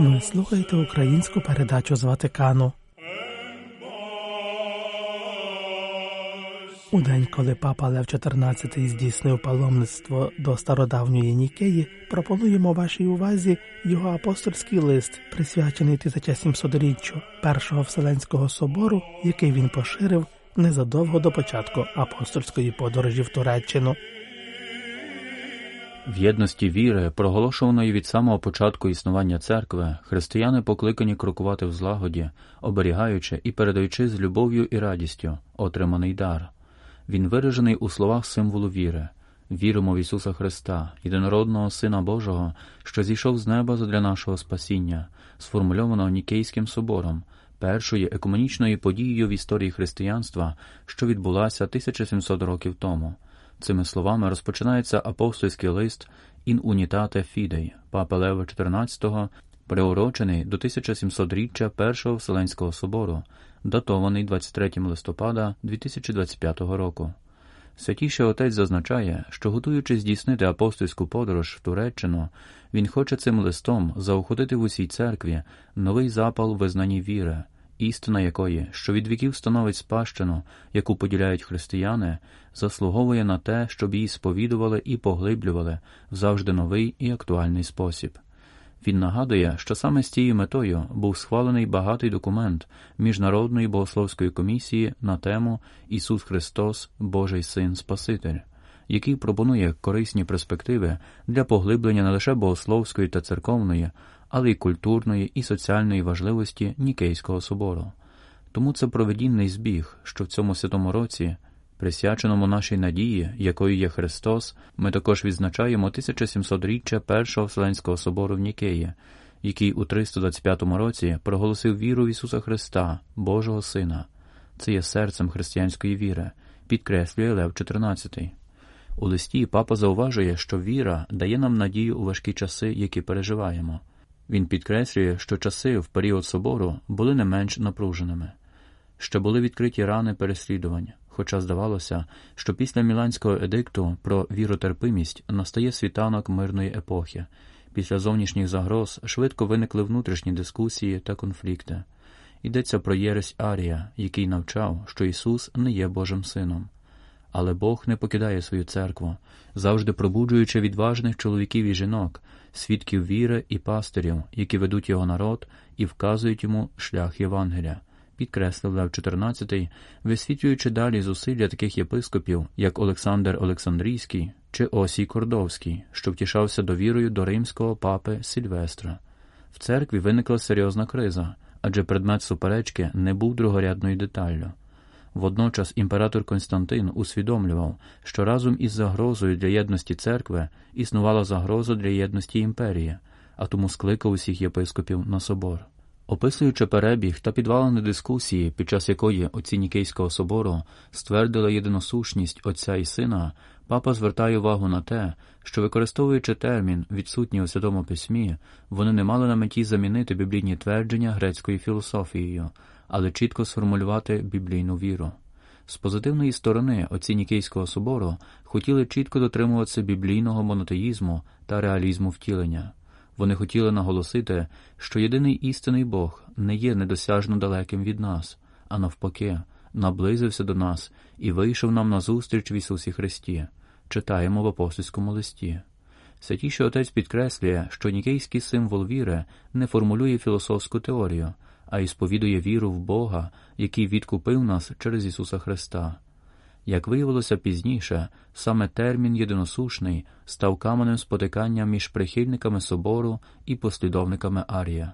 Ви слухаєте українську передачу з Ватикану. У день, коли папа Лев XIV здійснив паломництво до стародавньої Нікеї, пропонуємо вашій увазі його апостольський лист, присвячений 1700-річчю Першого Вселенського собору, який він поширив незадовго до початку апостольської подорожі в Туреччину. В єдності віри, проголошуваної від самого початку існування церкви, християни покликані крокувати в злагоді, оберігаючи і передаючи з любов'ю і радістю отриманий дар. Він виражений у словах символу віри. Віримо в Ісуса Христа, єдинородного Сина Божого, що зійшов з неба задля нашого спасіння, сформульованого Нікейським собором, першою екуменічною подією в історії християнства, що відбулася 1700 років тому. Цими словами розпочинається апостольський лист «In unitate fidei» Папи Лева XIV, приурочений до 1700-річчя Першого Вселенського собору, датований 23 листопада 2025 року. Святіший отець зазначає, що, готуючись здійснити апостольську подорож в Туреччину, він хоче цим листом заохотити в усій церкві новий запал визнанні віри, істина якої, що від віків становить спадщину, яку поділяють християни, заслуговує на те, щоб її сповідували і поглиблювали в завжди новий і актуальний спосіб. Він нагадує, що саме з цією метою був схвалений багатий документ Міжнародної богословської комісії на тему Ісус Христос, Божий Син Спаситель, який пропонує корисні перспективи для поглиблення не лише богословської та церковної, але й культурної і соціальної важливості Нікейського собору. Тому це проведінний збіг, що в цьому святому році присвяченому нашій надії, якою є Христос, ми також відзначаємо 1700-річчя Першого Вселенського собору в Нікеї, який у 325 році проголосив віру в Ісуса Христа, Божого Сина. Це є серцем християнської віри, підкреслює Лев XIV. У листі папа зауважує, що віра дає нам надію у важкі часи, які переживаємо. Він підкреслює, що часи в період собору були не менш напруженими, що були відкриті рани переслідування, хоча здавалося, що після Міланського едикту про віротерпимість настає світанок мирної епохи. Після зовнішніх загроз швидко виникли внутрішні дискусії та конфлікти. Йдеться про Єресь Арія, який навчав, що Ісус не є Божим Сином. Але Бог не покидає свою церкву, завжди пробуджуючи відважних чоловіків і жінок, свідків віри і пастирів, які ведуть його народ і вказують йому шлях Євангелія підкреслив Лев XIV, висвітлюючи далі зусилля таких єпископів, як Олександр Олександрійський чи Осій Кордовський, що втішався довірою до римського папи Сильвестра. В церкві виникла серйозна криза, адже предмет суперечки не був другорядною деталлю. Водночас імператор Константин усвідомлював, що разом із загрозою для єдності церкви існувала загроза для єдності імперії, а тому скликав усіх єпископів на собор. Описуючи перебіг та підвалини дискусії, під час якої отці Нікейського собору ствердили єдиносушність Отця і Сина, папа звертає увагу на те, що, використовуючи термін, відсутній у Святому Письмі, вони не мали на меті замінити біблійні твердження грецькою філософією, але чітко сформулювати біблійну віру. З позитивної сторони отці Нікейського собору хотіли чітко дотримуватися біблійного монотеїзму та реалізму втілення. Вони хотіли наголосити, що єдиний істинний Бог не є недосяжно далеким від нас, а навпаки, наблизився до нас і вийшов нам на зустріч в Ісусі Христі, читаємо в апостольському листі. Святіший Отець підкреслює, що нікейський символ віри не формулює філософську теорію, а й сповідує віру в Бога, який відкупив нас через Ісуса Христа. Як виявилося пізніше, саме термін єдиносушний став каменем спотикання між прихильниками собору і послідовниками Арія.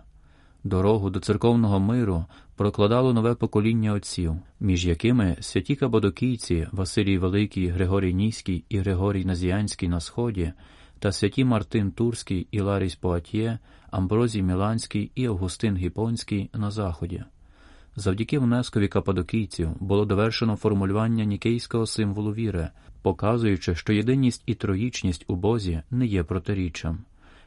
Дорогу до церковного миру прокладало нове покоління отців, між якими святі кабадокійці Василій Великий, Григорій Ніський і Григорій Назіянський на сході, та святі Мартин Турський і Ларіс Поатьє, Амброзій Міланський і Августин Гіпонський на заході. Завдяки внескові кападокійців було довершено формулювання нікейського символу віри, показуючи, що єдиність і троїчність у Бозі не є протиріччям.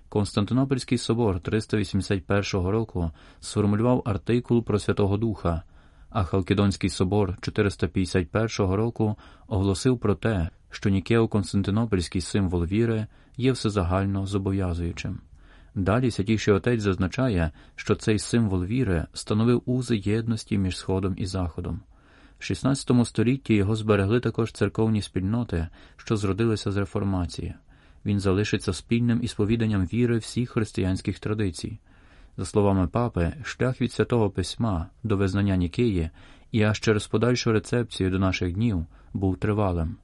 Константинопольський собор 381 року сформулював артикул про Святого Духа, а Халкідонський собор 451 року оголосив про те, що Нікео-Константинопольський символ віри є всезагально зобов'язуючим. Далі святійший отець зазначає, що цей символ віри становив узи єдності між Сходом і Заходом. В XVI столітті його зберегли також церковні спільноти, що зродилися з реформації. Він залишиться спільним із повіданням віри всіх християнських традицій. За словами папи, шлях від святого письма до визнання Нікеї і аж через подальшу рецепцію до наших днів був тривалим.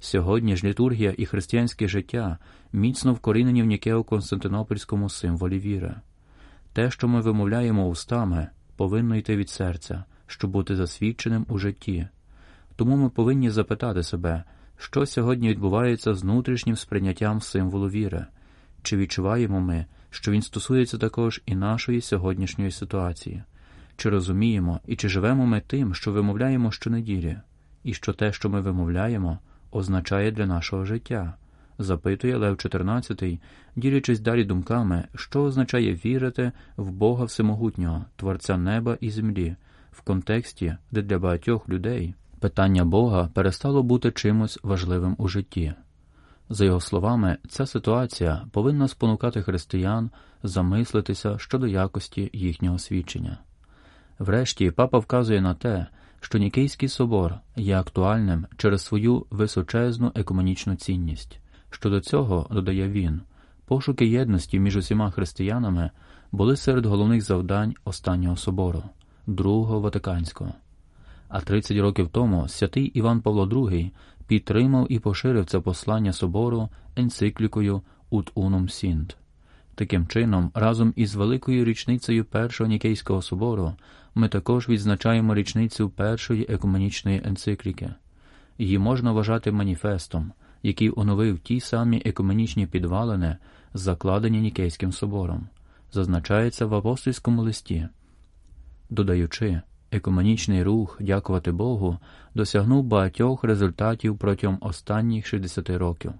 Сьогодні ж літургія і християнське життя міцно вкорінені в Нікео-Константинопольському символі віри. Те, що ми вимовляємо устами, повинно йти від серця, щоб бути засвідченим у житті. Тому ми повинні запитати себе, що сьогодні відбувається з внутрішнім сприйняттям символу віри, чи відчуваємо ми, що він стосується також і нашої сьогоднішньої ситуації, чи розуміємо і чи живемо ми тим, що вимовляємо щонеділі, і що те, що ми вимовляємо, означає для нашого життя, запитує Лев XIV, ділячись далі думками, що означає вірити в Бога Всемогутнього, Творця неба і землі, в контексті, де для багатьох людей питання Бога перестало бути чимось важливим у житті. За його словами, ця ситуація повинна спонукати християн замислитися щодо якості їхнього свідчення. Врешті папа вказує на те, що Нікейський собор є актуальним через свою височезну екуменічну цінність. Щодо цього, додає він, пошуки єдності між усіма християнами були серед головних завдань останнього собору, Другого Ватиканського. А 30 років тому святий Іван Павло II підтримав і поширив це послання собору енциклікою Ut unum sint. Таким чином, разом із великою річницею Першого Нікейського собору ми також відзначаємо річницю першої екуменічної енцикліки. Її можна вважати маніфестом, який оновив ті самі екуменічні підвалини, закладені Нікейським собором, зазначається в апостольському листі. Додаючи, екуменічний рух, дякувати Богу, досягнув багатьох результатів протягом останніх 60 років.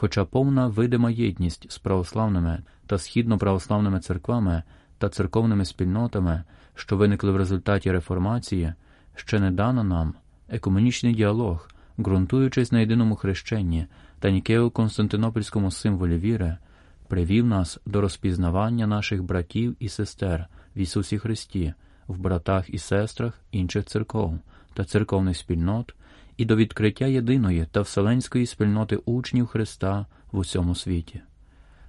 Хоча повна видима єдність з православними та східно-православними церквами та церковними спільнотами, що виникли в результаті реформації, ще не дано нам екуменічний діалог, ґрунтуючись на єдиному хрещенні та Нікео-Константинопольському символі віри, привів нас до розпізнавання наших братів і сестер в Ісусі Христі, в братах і сестрах інших церков та церковних спільнот і до відкриття єдиної та вселенської спільноти учнів Христа в усьому світі.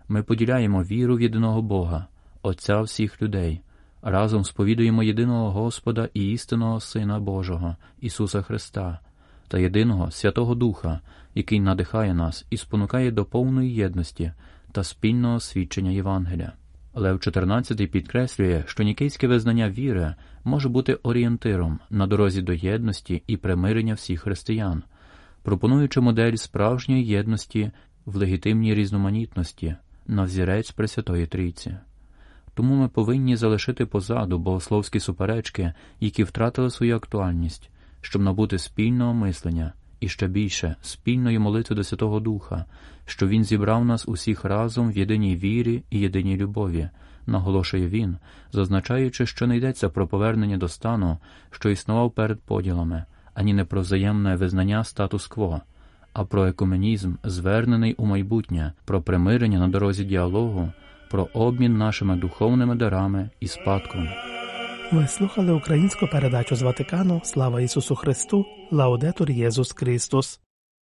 Ми поділяємо віру в єдиного Бога, Отця всіх людей, разом сповідуємо єдиного Господа і істинного Сина Божого, Ісуса Христа та єдиного Святого Духа, який надихає нас і спонукає до повної єдності та спільного свідчення Євангелія. Лев XIV підкреслює, що нікейське визнання віри може бути орієнтиром на дорозі до єдності і примирення всіх християн, пропонуючи модель справжньої єдності в легітимній різноманітності на взірець Пресвятої Трійці. Тому ми повинні залишити позаду богословські суперечки, які втратили свою актуальність, щоб набути спільного мислення і ще більше спільної молитви до Святого Духа, що Він зібрав нас усіх разом в єдиній вірі і єдиній любові, наголошує він, зазначаючи, що не йдеться про повернення до стану, що існував перед поділами, ані не про взаємне визнання статус-кво, а про екуменізм, звернений у майбутнє, про примирення на дорозі діалогу, про обмін нашими духовними дарами і спадком. Ви слухали українську передачу з Ватикану Слава Ісусу Христу, Лаудетур Єсус Христос.